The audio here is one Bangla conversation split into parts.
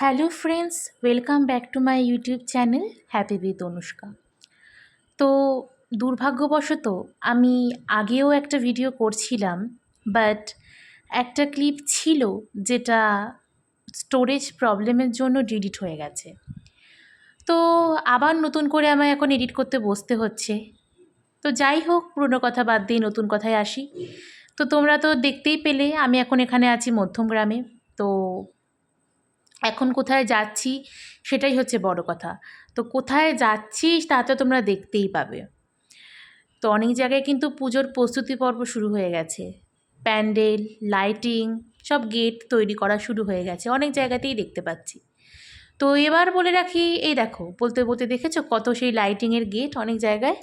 Hello friends, welcome back to my YouTube channel happy with Anushka. তো দুর্ভাগ্যবশত আমি আগেও একটা ভিডিও করছিলাম, বাট একটা ক্লিপ ছিল যেটা স্টোরেজ প্রবলেমের জন্য ডিলিট হয়ে গেছে। তো আবার নতুন করে আমায় এখন এডিট করতে বসতে হচ্ছে। তো যাই হোক, পুরনো কথা বাদ দিয়ে নতুন কথায় আসি। তো তোমরা তো দেখতেই পেলে, আমি এখন এখানে আছি মধ্যমগ্রামে। তো এখন কোথায় যাচ্ছি সেটাই হচ্ছে বড় কথা। তো কোথায় যাচ্ছি তা তো তোমরা দেখতেই পাবে। তো অনেক জায়গায় কিন্তু পুজোর প্রস্তুতি পর্ব শুরু হয়ে গেছে। প্যান্ডেল, লাইটিং, সব গেট তৈরি করা শুরু হয়ে গেছে। অনেক জায়গাতেই দেখতে পাচ্ছি। তো এবার বলে রাখি, এই দেখো, বলতে বলতে দেখেছ কত সেই লাইটিংয়ের গেট? অনেক জায়গায়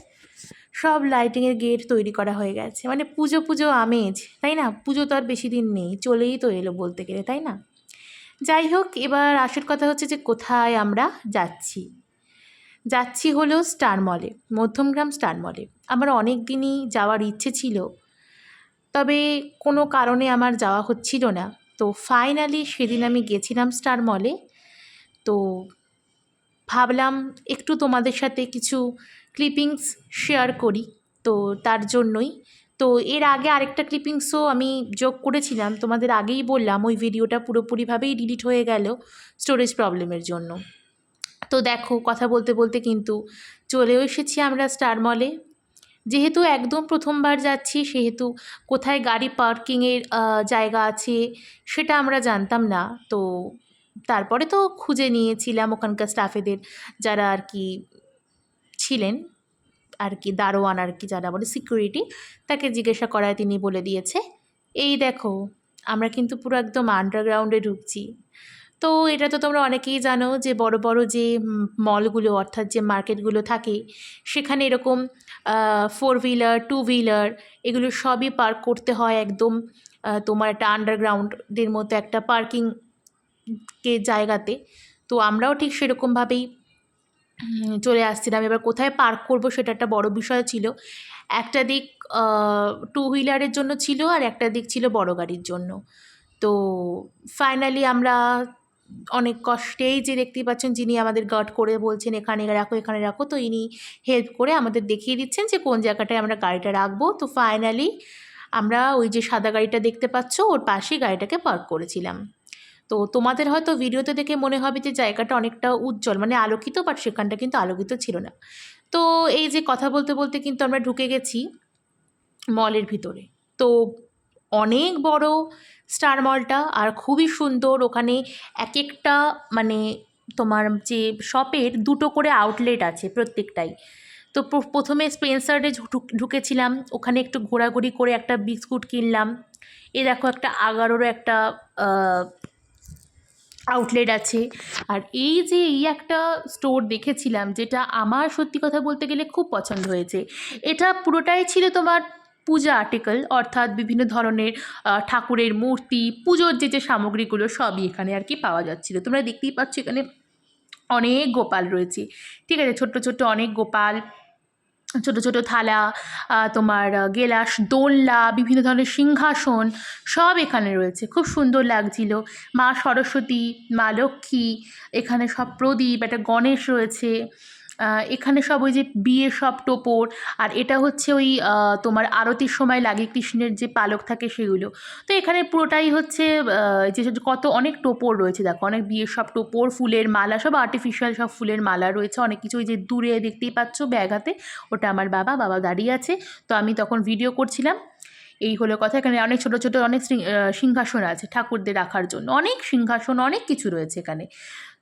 সব লাইটিংয়ের গেট তৈরি করা হয়ে গেছে। মানে পুজো পুজো আমেজ, তাই না? পুজো তো আর বেশি দিন নেই, চলেই তো এলো বলতে গেলে, তাই না? যাই হোক, এবার আসল কথা হচ্ছে যে কোথায় আমরা যাচ্ছি। যাচ্ছি হলো স্টার মলে, মধ্যমগ্রাম স্টার মলে। আমার অনেক দিনই যাওয়ার ইচ্ছে ছিল, তবে কোনো কারণে আমার যাওয়া হচ্ছিল না। তো ফাইনালি সেদিন আমি গেছিলাম স্টার মলে। তো ভাবলাম একটু তোমাদের সাথে কিছু ক্লিপিংস শেয়ার করি। তো তার জন্যই তো এর আগে আরেকটা ক্লিপিংসও আমি যোগ করেছিলাম, তোমাদের আগেই বললাম, ওই ভিডিওটা পুরোপুরিভাবেই ডিলিট হয়ে গেল স্টোরেজ প্রবলেমের জন্য। তো দেখো, কথা বলতে বলতে কিন্তু চলেও এসেছি আমরা স্টার মলে যেহেতু একদম প্রথমবার যাচ্ছি, সেহেতু কোথায় গাড়ি পার্কিংয়ের জায়গা আছে সেটা আমরা জানতাম না। তো তারপরে তো খুঁজে নিয়েছিলাম ওখানকার স্টাফেদের যারা আর কি ছিলেন। আর কি দারোয়ান আর কি যারা বলে সিকিউরিটি তাকে জিজ্ঞাসা করায় তিনি বলে দিয়েছে। এই দেখো, আমরা কিন্তু পুরো একদম আন্ডারগ্রাউন্ডে ঢুকছি। তো এটা তো তোমরা অনেকেই জানো যে বড় বড় যে মলগুলো অর্থাৎ যে মার্কেটগুলো থাকে, সেখানে এরকম ফোর হুইলার টু হুইলার এগুলো সবই পার্ক করতে হয় একদম তোমার একটা আন্ডারগ্রাউন্ডের মতো একটা পার্কিং কে জায়গাতে। তো আমরাও ঠিক সেরকমভাবেই চলে আসছিলাম। এবার কোথায় পার্ক করব সেটা একটা বড় বিষয় ছিল। একটা দিক টু হুইলারের জন্য ছিল আর একটা দিক ছিল বড় গাড়ির জন্য। তো ফাইনালি আমরা অনেক কষ্টেই যে দেখতেই পাচ্ছেন যিনি আমাদের গার্ড করে বলছেন, এখানে রাখো এখানে রাখো। তো ইনি হেল্প করে আমাদের দেখিয়ে দিচ্ছেন যে কোন জায়গাটায় আমরা গাড়িটা রাখব। তো ফাইনালি আমরা ওই যে সাদা গাড়িটা দেখতে পাচ্ছ, ওর পাশেই গাড়িটাকে পার্ক করেছিলাম। তো তোমাদের হয়তো ভিডিওতে দেখে মনে হবে যে জায়গাটা অনেকটা উজ্জ্বল মানে আলোকিত বাট সেখানটা কিন্তু আলোকিত ছিল না। তো এই যে কথা বলতে বলতে কিন্তু আমরা ঢুকে গেছি মলের ভিতরে। তো অনেক বড় স্টার মলটা আর খুবই সুন্দর, ওখানে এক একটা মানে তোমার যে শপের দুটো করে আউটলেট আছে প্রত্যেকটাই। তো প্রথমে স্পেন্সার্ডে ঢুকেছিলাম, ওখানে একটু ঘোরাঘুরি করে একটা বিস্কুট কিনলাম। এ দেখো একটা আগারোরও একটা আউটলেট আছে। আর এই যে এই একটা স্টোর দেখেছিলাম, যেটা আমার সত্যি কথা বলতে গেলে খুব পছন্দ হয়েছে। এটা পুরোটাই ছিল তোমার পূজা আর্টিকেল অর্থাৎ বিভিন্ন ধরনের ঠাকুরের মূর্তি, পুজোর যে যে সামগ্রীগুলো সবই এখানে আর কি পাওয়া যাচ্ছিল। তোমরা দেখতেই পাচ্ছ এখানে অনেক গোপাল রয়েছে। ঠিক আছে, ছোট্ট ছোট্ট অনেক গোপাল ছোটো ছোটো থালা তোমার গেলাস, দোলনা, বিভিন্ন ধরনের সিংহাসন সব এখানে রয়েছে। খুব সুন্দর লাগছিল। মা সরস্বতী, মা লক্ষ্মী, এখানে সব প্রদীপ, একটা গণেশ রয়েছে। এখানে সব ওই যে বিয়ের সব টোপর, আর এটা হচ্ছে ওই তোমার আরতির সময় লাগে কৃষ্ণের যে পালক থাকে সেগুলো। তো এখানে পুরোটাই হচ্ছে যে কত অনেক টোপর রয়েছে, দেখো অনেক বিয়ের সব টোপর, ফুলের মালা, সব আর্টিফিশিয়াল সব ফুলের মালা রয়েছে, অনেক কিছু ওই যে দূরে দেখতেই পাচ্ছ ব্যাগ হাতে ওটা আমার বাবা বাবা দাঁড়িয়ে আছে। তো আমি তখন ভিডিও করছিলাম, এই হলো কথা, এখানে অনেক ছোটো ছোটো অনেক সিংহাসন আছে ঠাকুরদের রাখার জন্য, অনেক সিংহাসন, অনেক কিছু রয়েছে এখানে।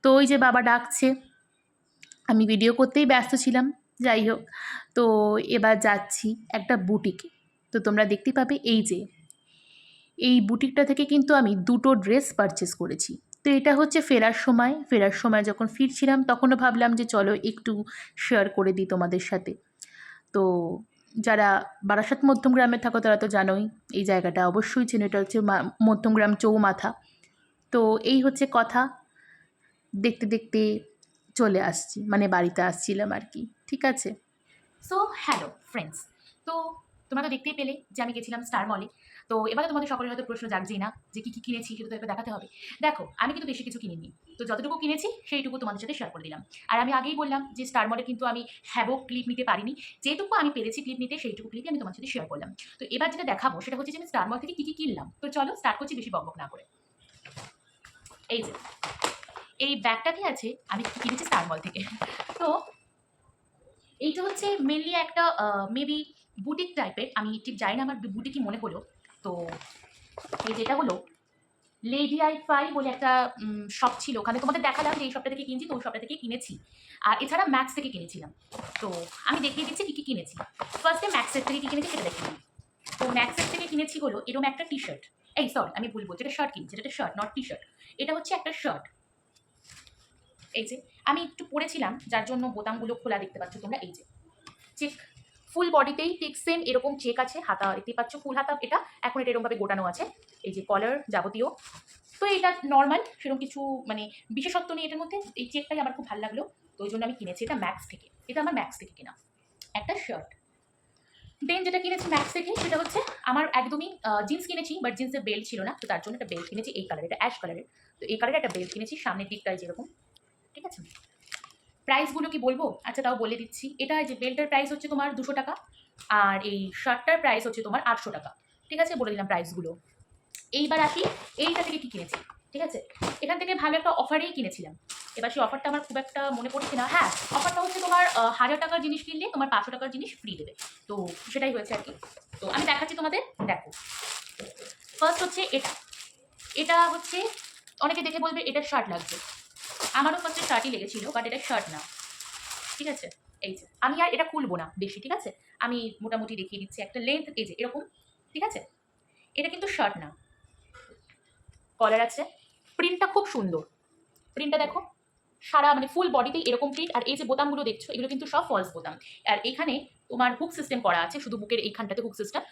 তো ওই যে বাবা ডাকছে আমি ভিডিও করতেই ব্যস্ত ছিলাম, যাই হোক। তো এবার যাচ্ছি একটা বুটিকে। তো তোমরা দেখতে পাবে এই যে, এই বুটিকটা থেকে কিন্তু আমি দুটো ড্রেস পারচেস করেছি। তো এটা হচ্ছে ফেরার সময়। ফেরার সময় যখন ফিরছিলাম, তখনও ভাবলাম যে চলো একটু শেয়ার করে দিই তোমাদের সাথে। তো যারা বারাসাত মধ্যমগ্রামে থাকো, তারা তো জানোই, এই জায়গাটা অবশ্যই চেন। এটা হচ্ছে মধ্যমগ্রাম চৌমাথা। তো এই হচ্ছে কথা। দেখতে দেখতে চলে আসছি মানে বাড়িতে আসছিলাম আর কি, ঠিক আছে? সো হ্যালো ফ্রেন্ডস তো তোমরা তো দেখতেই পেলে যে আমি গেছিলাম স্টার মলে তো এবার তোমাদের সকলের হয়তো প্রশ্ন জাগছেই না যে কী কী কিনেছি সেটা তো এবার দেখাতে হবে। দেখো, আমি কিন্তু বেশি কিছু কিনিনি। তো যতটুকু কিনেছি সেইটুকু তোমাদের সাথে শেয়ার করে দিলাম। আর আমি আগেই বললাম যে স্টার মলে কিন্তু আমি হ্যাবো ক্লিপ নিতে পারিনি। যেটুকু আমি পেরেছি ক্লিপ নিতে, সেইটুকু ক্লিপই আমি তোমার সাথে শেয়ার করলাম। তো এবার যেটা দেখাবো সেটা হচ্ছে যে আমি স্টার মল থেকে কী কী কিনলাম। তো চলো স্টার্ট করছি বেশি বকবক না করে। এই যে। এই ব্যাগটা কি আছে, আমি কিনেছি স্টার মল থেকে। তো এইটা হচ্ছে মেনলি একটা মেবি বুটিক টাইপের আমি ঠিক জানি না আমার বুটিকই মনে হলো। তো এই যেটা হলো লেডি আই ফাই বলে একটা শপ ছিল। ওখানে তোমাদের দেখালাম যে এই শপটা থেকে কিনছি, তো ওই শপটা থেকে কিনেছি। আর এছাড়া ম্যাক্স থেকে কিনেছিলাম। তো আমি দেখিয়ে দিচ্ছি কী কী কিনেছি। ফার্স্টে ম্যাক্সের থেকে কী কিনেছি সেটা দেখে তো ম্যাক্সের থেকে কিনেছি হলো এরকম একটা টি শার্ট এই সরি আমি ভুল বলছি, এটা শার্ট কিনছি এটা শার্ট নট টি শার্ট এটা হচ্ছে একটা শার্ট এই যে, আমি একটু পরেছিলাম যার জন্য বোতামগুলো খোলা দেখতে পাচ্ছ তোমরা, এই যে। চেক ফুল বডিতেই ঠিক সেম এরকম চেক আছে, হাতা দেখতে পাচ্ছ ফুল হাতা, এটা এখন এটা এরকমভাবে গোটানো আছে, এই যে কলার যাবতীয়। তো এটা নর্মাল সেরকম কিছু মানে বিশেষত্ব নেই এটার মধ্যে, এই চেকটাই আমার খুব ভালো লাগল, তো ওই জন্য আমি কিনেছি, এটা ম্যাক্স থেকে, এটা আমার ম্যাক্স থেকে কেনা। একটা শার্ট দেন যেটা কিনেছি ম্যাক্স থেকে, সেটা হচ্ছে আমার একদমই জিন্স কিনেছি বাট জিন্সের বেল্ট ছিল না, তো তার জন্য একটা বেল্ট কিনেছি, এই কালারের এটা অ্যাশ কালারের তো এই কালারের একটা বেল্ট কিনেছি, সামনের দিকটায় যেরকম। ঠিক আছে? প্রাইসগুলো কি বলব? আচ্ছা তাও বলে দিচ্ছি। এটা যে বেল্টের প্রাইস হচ্ছে তোমার দুশো টাকা, আর এই শার্টটার প্রাইস হচ্ছে তোমার আটশো টাকা। ঠিক আছে? বলে দিলাম প্রাইসগুলো এইবার আসি, এইটা থেকে কি কিনেছি? ঠিক আছে? এখান থেকে ভালো একটা অফারেই কিনেছিলাম। এবার সেই অফারটা আমার খুব একটা মনে পড়ছে না। হ্যাঁ অফারটা হচ্ছে তোমার হাজার টাকার জিনিস কিনলে তোমার পাঁচশো টাকার জিনিস ফ্রি দেবে। তো সেটাই হয়েছে আর কি। তো আমি দেখাচ্ছি তোমাদের, দেখো। ফার্স্ট হচ্ছে এটা। এটা হচ্ছে, অনেকে দেখে বলবে এটা শার্ট লাগছে আমারও ফার্স্টে শার্টই লেগেছিল বাট এটা শার্ট না। ঠিক আছে? এই যে, আমি আর এটা খুলবো না বেশি, ঠিক আছে? আমি মোটামুটি দেখিয়ে দিচ্ছি একটা লেন্থ এই যে, এরকম, ঠিক আছে? এটা কিন্তু শার্ট না। কলার আছে। প্রিন্টটা খুব সুন্দর। প্রিন্টটা দেখো, সারা মানে ফুল বডিতেই এরকম প্রিন্ট আর এই যে বোতামগুলো দেখছ, এগুলো কিন্তু সব ফলস বোতাম। আর এখানে তোমার হুক সিস্টেম করা আছে, শুধু বুকের এইখানটাতে হুক সিস্টেম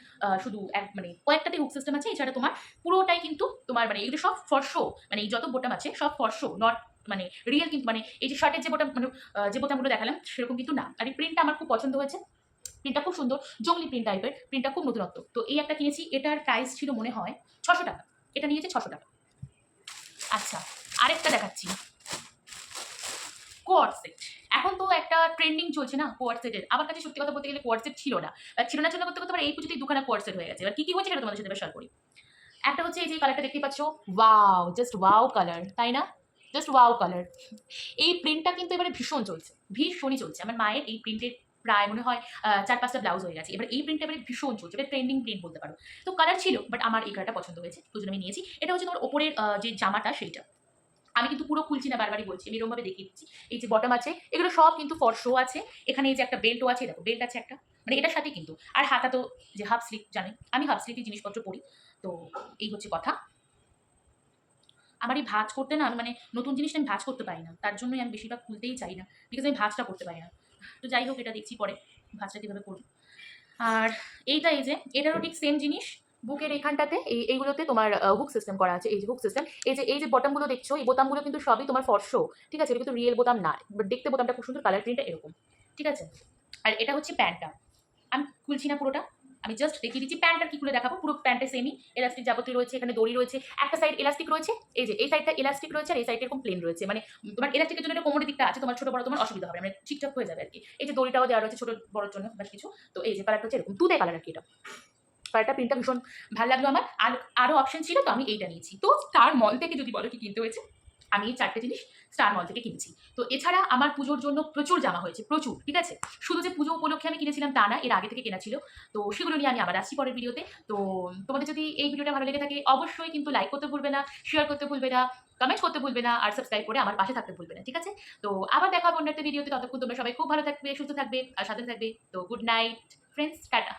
শুধু এক মানে কয়েকটাতে হুক সিস্টেম আছে, এছাড়া তোমার পুরোটাই কিন্তু তোমার মানে এগুলো সব ফর্শো মানে এই যত বোতাম আছে, সব ফর্শো নট মানে রিয়েল কিন্তু মানে এই যে শার্টের যে বোতাম মানে যে বোতামগুলো দেখালাম সেরকম কিন্তু না। আর এই প্রিন্টটা আমার খুব পছন্দ হয়েছে। প্রিন্টটা খুব সুন্দর, জঙ্গলি প্রিন্ট টাইপের প্রিন্টটা খুব নতুনত্ব। তো এই একটা কিনেছি, এটার প্রাইস ছিল মনে হয় ছশো টাকা। এটা নিয়েছে ছশো টাকা। আচ্ছা আরেকটা দেখাচ্ছি। কোয়াড সেট এখন তো একটা ট্রেন্ডিং চলছে না কোয়াড সেটের আমার কাছে সত্যি কথা বলতে গেলে কোয়াড সেট ছিল না। ছিল না, ছিল করতে করতে আবার এই পুজোতেই দুখানা কোয়াড সেট হয়ে গেছে। এবার কি কি হয়েছে সেটা তোমাদের সাথে শেয়ার করি। একটা হচ্ছে এই যে কালারটা দেখতে পাচ্ছ ওয়াও জাস্ট ওয়াও কালার তাই না? জাস্ট ওয়াও কালার এই প্রিন্টটা কিন্তু এবারে ভীষণ চলছে, ভীষণই চলছে। আমার মায়ের এই প্রিন্টের প্রায় মনে হয় চার পাঁচটা ব্লাউজ হয়ে গেছে। এবার এই প্রিন্টটা এবারে ভীষণ চলছে এটা ট্রেন্ডিং প্রিন্ট বলতে পারো। তো কালার ছিল বাট আমার এই কালারটা পছন্দ হয়েছে জন্য আমি নিয়েছি। এটা হচ্ছে তোমার ওপরের যে জামাটা, সেইটা। আমি কিন্তু পুরো খুলছি না, বারবারই বলছি, আমি এরকমভাবে দেখিয়ে দিচ্ছি। এই যে বটম আছে, এগুলো সব কিন্তু ফর শো আছে। এখানে এই যে একটা বেল্টও আছে দেখো বেল্ট আছে একটা। মানে এটার সাথে কিন্তু। আর হাতা তো যে হাফ স্লিপ জানেন? আমি হাফ স্লিপের জিনিসপত্র পরি। তো এই হচ্ছে কথা। আমার এই ভাঁজ করতে না মানে নতুন জিনিসটা আমি ভাজ করতে পারি না। তার জন্যই আমি বেশিরভাগ খুলতেই চাই না বিকজ আমি ভাজটা করতে পারি না। তো যাই হোক, এটা দেখছি পরে, ভাজটা কীভাবে করব। আর এইটা এই যে, এটারও ঠিক সেম জিনিস, বুকের এখানটাতে, এই, এইগুলোতে তোমার হুক সিস্টেম করা আছে, এই যে হুক সিস্টেম এই যে এই যে বোতামগুলো দেখছ, এই বোতামগুলো কিন্তু সবই তোমার ফর্শো ঠিক আছে? এটা কিন্তু রিয়েল বোতাম না দেখতে বোতামটা খুব সুন্দর কালার প্রিন্টটা এরকম, ঠিক আছে? আর এটা হচ্ছে প্যান্টটা আমি খুলছি না পুরোটা আমি জাস্ট দেখিয়ে দিচ্ছি, প্যান্টটা কি খুলে দেখাবো? পুরো প্যান্টে সেমি এলাস্টিক যাবতীয় রয়েছে, এখানে দড়ি রয়েছে, একটা সাইড এলাস্টিক রয়েছে, এই যে এই সাইডটা এলাস্টিক রয়েছে আর এই সাইডটা এরকম প্লেন রয়েছে। মানে তোমার এলাস্টিকের জন্য একটা কোমরের দিকটা আছে, তোমার ছোট বড় তোমার অসুবিধা হবে মানে ঠিকঠাক হয়ে যাবে আর কি। এই যে দড়িটাও দেওয়া রয়েছে ছোট বড়োর জন্য বা কিছু। তো এই যে কালারটা হচ্ছে এরকম তুতে কালার আর কি এটা। কালারটা প্রিন্টটা ভীষণ ভালো লাগল আমার। আর আরও অপশন ছিল, তো আমি এইটা নিয়েছি। তো তার মল থেকে যদি বলো কি কিনতে হয়েছে? আমি এই চারটে জিনিস স্টার মল থেকে কিনেছি। তো এছাড়া আমার পুজোর জন্য প্রচুর জামা হয়েছে, প্রচুর, ঠিক আছে? শুধু যে পুজো উপলক্ষে আমি কিনেছিলাম তা না, এর আগে থেকে কেনা ছিল। তো সেগুলো নিয়ে আমি আবার আসছি পরের ভিডিওতে। তো তোমাদের যদি এই ভিডিওটা ভালো লেগে থাকে, অবশ্যই কিন্তু লাইক করতে ভুলবে না শেয়ার করতে ভুলবে না কমেন্ট করতে ভুলবে না, আর সাবস্ক্রাইব করে আমার পাশে থাকতে ভুলবে না, ঠিক আছে? তো আবার দেখা অন্য একটা ভিডিওতে। ততক্ষণ তোমরা সবাই খুব ভালো থাকবে, সুস্থ থাকবে, আর সাথে থাকবে। তো গুড নাইট ফ্রেন্ডস টাটা।